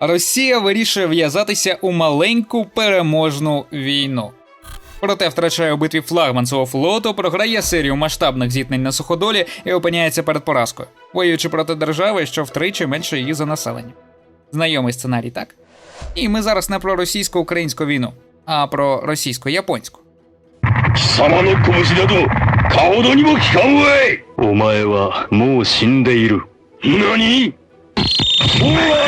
Росія вирішує в'язатися у маленьку переможну війну. Проте втрачає у битві флагман свого флоту, програє серію масштабних зіткнень на суходолі і опиняється перед поразкою, воюючи проти держави, що втричі менше її за населення. Знайомий сценарій, так? І ми зараз не про російсько-українську війну, а про російсько-японську.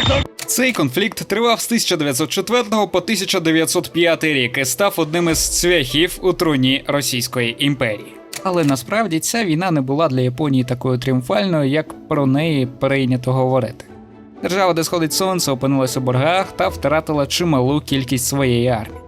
貴 цей конфлікт тривав з 1904 по 1905 рік і став одним із цвяхів у труні Російської імперії. Але насправді ця війна не була для Японії такою тріумфальною, як про неї прийнято говорити. Держава, де сходить сонце, опинилася у боргах та втратила чималу кількість своєї армії.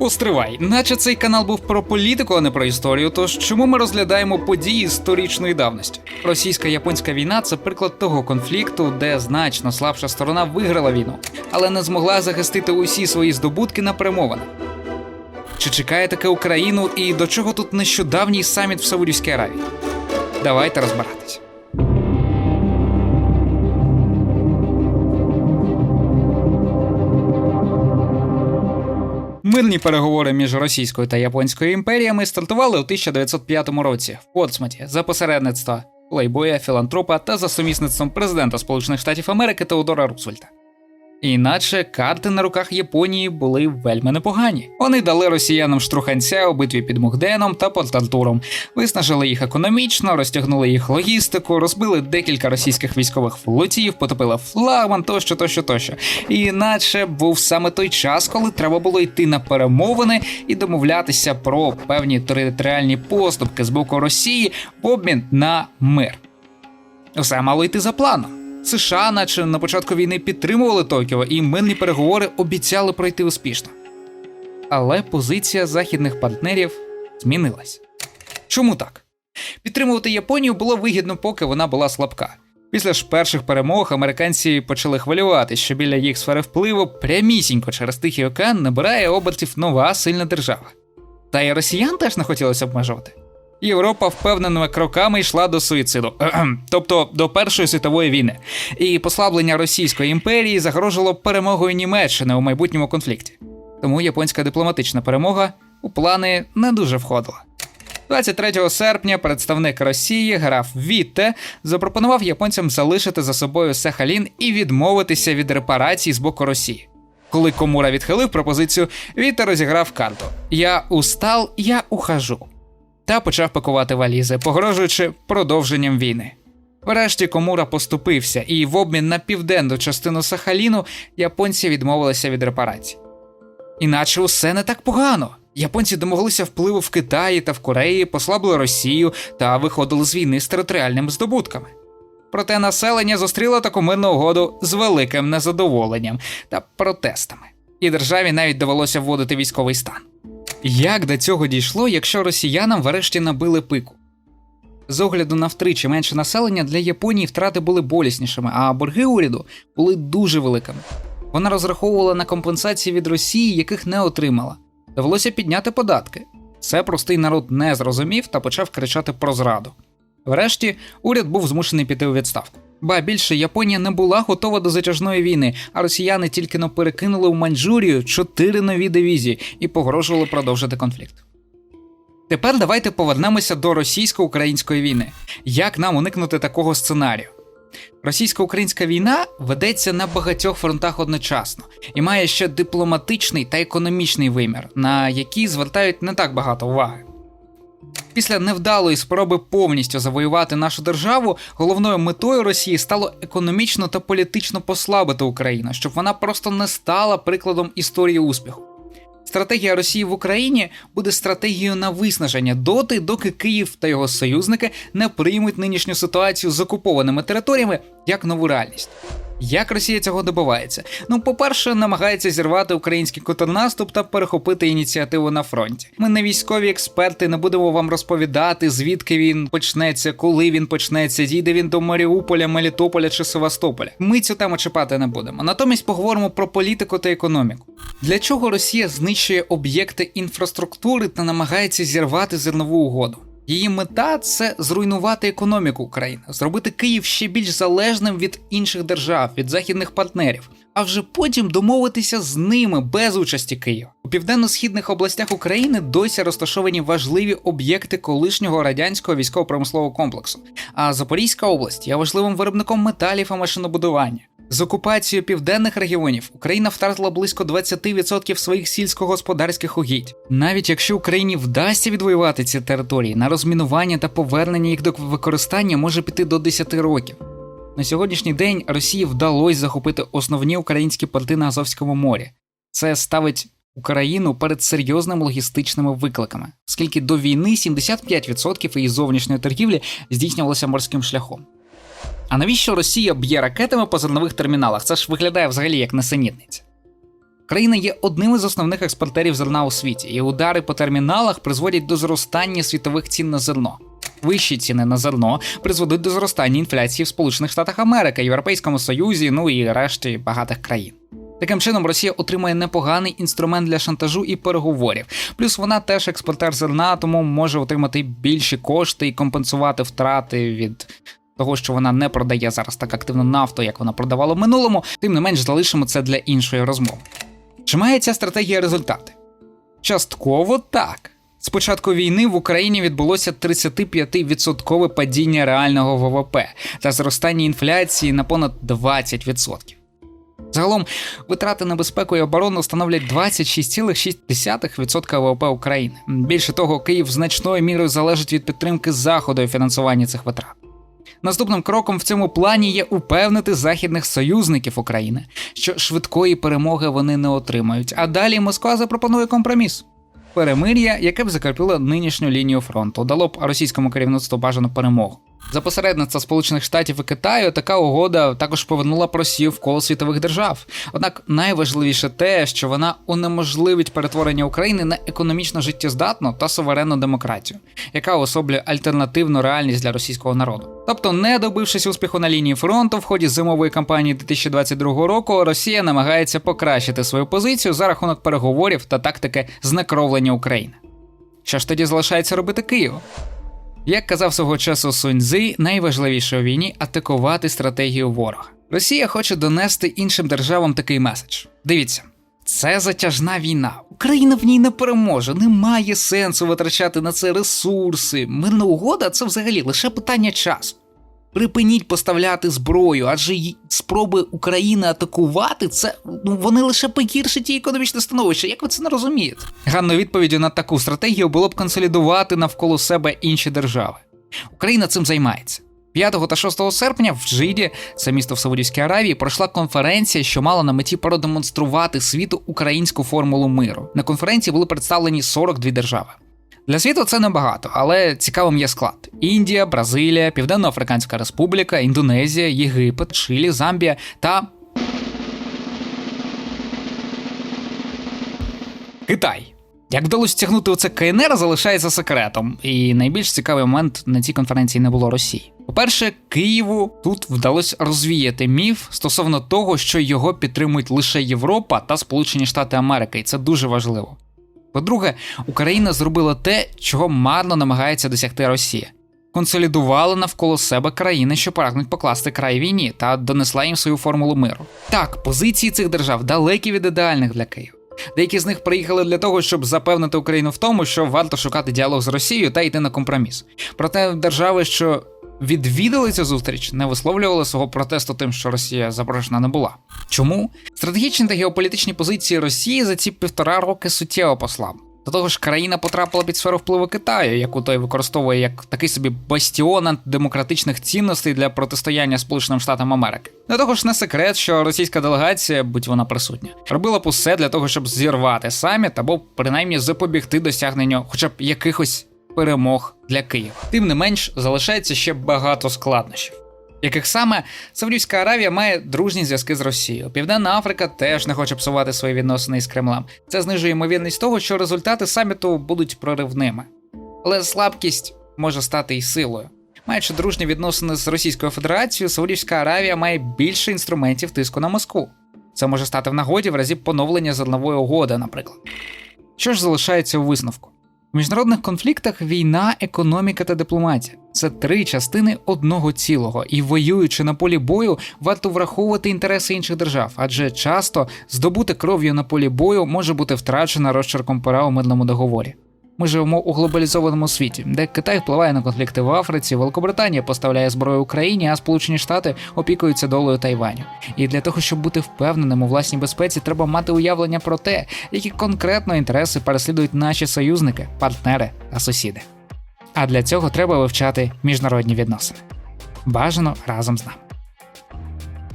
Постривай, наче цей канал був про політику, а не про історію. Тож чому ми розглядаємо події сторічної давності? Російсько-японська війна це приклад того конфлікту, де значно слабша сторона виграла війну, але не змогла захистити усі свої здобутки на перемовинах. Чи чекає таке Україну і до чого тут нещодавній саміт в Саудівській Аравії? Давайте розбиратись. Мирні переговори між Російською та Японською імперіями стартували у 1905 році в Потсмуті за посередництва плейбоя, філантропа та за сумісництвом президента Сполучених Штатів Америки Теодора Рузвельта. Іначе карти на руках Японії були вельми непогані. Вони дали росіянам штруханця у битві під Мугденом та Порт-Артуром, виснажили їх економічно, розтягнули їх логістику, розбили декілька російських військових флотів, потопили флагман тощо, тощо, тощо. І наче був саме той час, коли треба було йти на перемовини і домовлятися про певні територіальні поступки з боку Росії в обмін на мир. Все мало йти за планом. США, наче на початку війни підтримували Токіо, і мирні переговори обіцяли пройти успішно. Але позиція західних партнерів змінилась. Чому так? Підтримувати Японію було вигідно, поки вона була слабка. Після ж перших перемог американці почали хвилювати, що біля їх сфери впливу прямісінько через Тихий океан набирає обертів нова сильна держава. Та й росіян теж не хотілося обмежувати. Європа впевненими кроками йшла до суїциду, тобто до Першої світової війни, і послаблення Російської імперії загрожувало перемогою Німеччини у майбутньому конфлікті. Тому японська дипломатична перемога у плани не дуже входила. 23 серпня представник Росії, граф Вітте, запропонував японцям залишити за собою Сахалін і відмовитися від репарацій з боку Росії. Коли Комура відхилив пропозицію, Вітте розіграв карту: Я устал, я ухожу та почав пакувати валізи, погрожуючи продовженням війни. Врешті Комура поступився, і в обмін на південну частину Сахаліну японці відмовилися від репарацій. Іначе усе не так погано. Японці домоглися впливу в Китаї та в Кореї, послабили Росію та виходили з війни з територіальними здобутками. Проте населення зустріло таку мирну угоду з великим незадоволенням та протестами, і державі навіть довелося вводити військовий стан. Як до цього дійшло, якщо росіянам врешті набили пику? З огляду на втричі менше населення для Японії втрати були боліснішими, а борги уряду були дуже великими. Вона розраховувала на компенсації від Росії, яких не отримала. Довелося підняти податки. Це простий народ не зрозумів та почав кричати про зраду. Врешті уряд був змушений піти у відставку. Ба більше Японія не була готова до затяжної війни, а росіяни тільки но перекинули в Маньчжурію чотири нові дивізії і погрожували продовжити конфлікт. Тепер давайте повернемося до російсько-української війни. Як нам уникнути такого сценарію? Російсько-українська війна ведеться на багатьох фронтах одночасно і має ще дипломатичний та економічний вимір, на який звертають не так багато уваги. Після невдалої спроби повністю завоювати нашу державу, головною метою Росії стало економічно та політично послабити Україну, щоб вона просто не стала прикладом історії успіху. Стратегія Росії в Україні буде стратегією на виснаження доти, доки Київ та його союзники не приймуть нинішню ситуацію з окупованими територіями як нову реальність. Як Росія цього добивається? Ну, по-перше, намагається зірвати український контрнаступ та перехопити ініціативу на фронті. Ми не військові експерти, не будемо вам розповідати, звідки він почнеться, коли він почнеться, дійде він до Маріуполя, Мелітополя чи Севастополя. Ми цю тему чіпати не будемо. Натомість поговоримо про політику та економіку. Для чого Росія знищує об'єкти інфраструктури та намагається зірвати зернову угоду? Її мета це зруйнувати економіку України, зробити Київ ще більш залежним від інших держав, від західних партнерів. а вже потім домовитися з ними без участі Києва. У південно-східних областях України досі розташовані важливі об'єкти колишнього радянського військово-промислового комплексу. А Запорізька область є важливим виробником металів і машинобудування. З окупацією південних регіонів Україна втратила близько 20% своїх сільськогосподарських угідь. Навіть якщо Україні вдасться відвоювати ці території, на розмінування та повернення їх до використання може піти до 10 років. На сьогоднішній день Росії вдалося захопити основні українські порти на Азовському морі. Це ставить Україну перед серйозними логістичними викликами, оскільки до війни 75% її зовнішньої торгівлі здійснювалося морським шляхом. А навіщо Росія б'є ракетами по зернових терміналах? Це ж виглядає взагалі як несенітниця. Країна є одним із основних експортерів зерна у світі, і удари по терміналах призводять до зростання світових цін на зерно. Вищі ціни на зерно призведуть до зростання інфляції в Сполучених Штатах Америки, Європейському Союзі, ну і решті багатих країн. Таким чином, Росія отримає непоганий інструмент для шантажу і переговорів. Плюс вона теж експортер зерна, тому може отримати більші кошти і компенсувати втрати від того, що вона не продає зараз так активно нафту, як вона продавала в минулому. Тим не менш, залишимо це для іншої розмови. Чи має ця стратегія результати? Частково так. З початку війни в Україні відбулося 35% падіння реального ВВП та зростання інфляції на понад 20%. Загалом витрати на безпеку і оборону становлять 26,6% ВВП України. Більше того, Київ значною мірою залежить від підтримки заходу і фінансування цих витрат. Наступним кроком в цьому плані є упевнити західних союзників України, що швидкої перемоги вони не отримають. А далі Москва запропонує компроміс. Перемир'я, яке б закріпило нинішню лінію фронту, дало б російському керівництву бажану перемогу. За посередництва Сполучених Штатів і Китаю така угода також повернула Росію в коло світових держав. Однак найважливіше те, що вона унеможливить перетворення України на економічно життєздатну та суверенну демократію, яка уособлює альтернативну реальність для російського народу. Тобто, не добившись успіху на лінії фронту в ході зимової кампанії 2022 року, Росія намагається покращити свою позицію за рахунок переговорів та тактики знекровлення України. Що ж тоді залишається робити Києву? Як казав свого часу Суньзи, найважливіше у війні атакувати стратегію ворога. Росія хоче донести іншим державам такий меседж. Дивіться, це затяжна війна. Україна в ній не переможе. Немає сенсу витрачати на це ресурси. Мирна угода це взагалі лише питання часу. Припиніть поставляти зброю, адже спроби України атакувати це ну вони лише погіршать її економічне становище. Як ви це не розумієте? Ганною відповіддю на таку стратегію було б консолідувати навколо себе інші держави. Україна цим займається. 5 та 6 серпня в Джиді, це місто в Саудівській Аравії, пройшла конференція, що мала на меті продемонструвати світу українську формулу миру. На конференції були представлені 42 держави. Для світу це небагато, але цікавим є склад: Індія, Бразилія, Південно-Африканська Республіка, Індонезія, Єгипет, Чилі, Замбія та Китай. Як вдалося стягнути оце КНР, залишається секретом, і найбільш цікавий момент на цій конференції не було Росії. По-перше, Києву тут вдалося розвіяти міф стосовно того, що його підтримують лише Європа та Сполучені Штати Америки, і це дуже важливо. По-друге, Україна зробила те, чого марно намагається досягти Росія. Консолідувала навколо себе країни, що прагнуть покласти край війні, та донесла їм свою формулу миру. Так, позиції цих держав далекі від ідеальних для Києва. Деякі з них приїхали для того, щоб запевнити Україну в тому, що варто шукати діалог з Росією та йти на компроміс. Проте держави, що відвідали цю зустріч, не висловлювали свого протесту тим, що Росія запрошена не була. Чому стратегічні та геополітичні позиції Росії за ці півтора роки суттєво послабли. До того ж, країна потрапила під сферу впливу Китаю, яку той використовує як такий собі бастіон антидемократичних цінностей для протистояння Сполученим Штатам Америки. До того ж, не секрет, що російська делегація, будь вона присутня, робила б усе для того, щоб зірвати саміт або принаймні запобігти досягненню хоча б якихось перемог для Києва. Тим не менш, залишається ще багато складнощів. Яких саме Саудівська Аравія має дружні зв'язки з Росією. Південна Африка теж не хоче псувати свої відносини із Кремлем. Це знижує ймовірність того, що результати саміту будуть проривними. Але слабкість може стати і силою. Маючи дружні відносини з Російською Федерацією, Саудівська Аравія має більше інструментів тиску на Москву. Це може стати в нагоді в разі поновлення зернової угоди, наприклад. Що ж залишається у висновку? В міжнародних конфліктах війна, економіка та дипломатія це три частини одного цілого, і воюючи на полі бою, варто враховувати інтереси інших держав, адже часто здобути кров'ю на полі бою може бути втрачена розчерком пера у мирному договорі. Ми живемо у глобалізованому світі, де Китай впливає на конфлікти в Африці, Великобританія поставляє зброю Україні, а Сполучені Штати опікуються долею Тайваню. І для того, щоб бути впевненим у власній безпеці, треба мати уявлення про те, які конкретно інтереси переслідують наші союзники, партнери та сусіди. А для цього треба вивчати міжнародні відносини. Бажано разом з нами.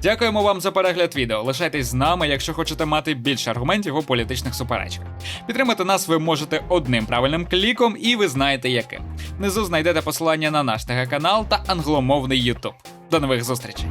Дякуємо вам за перегляд відео. Лишайтесь з нами, якщо хочете мати більше аргументів у політичних суперечках. Підтримати нас ви можете одним правильним кліком, і ви знаєте яким. Внизу знайдете посилання на наш ТГ канал та англомовний YouTube. До нових зустрічей!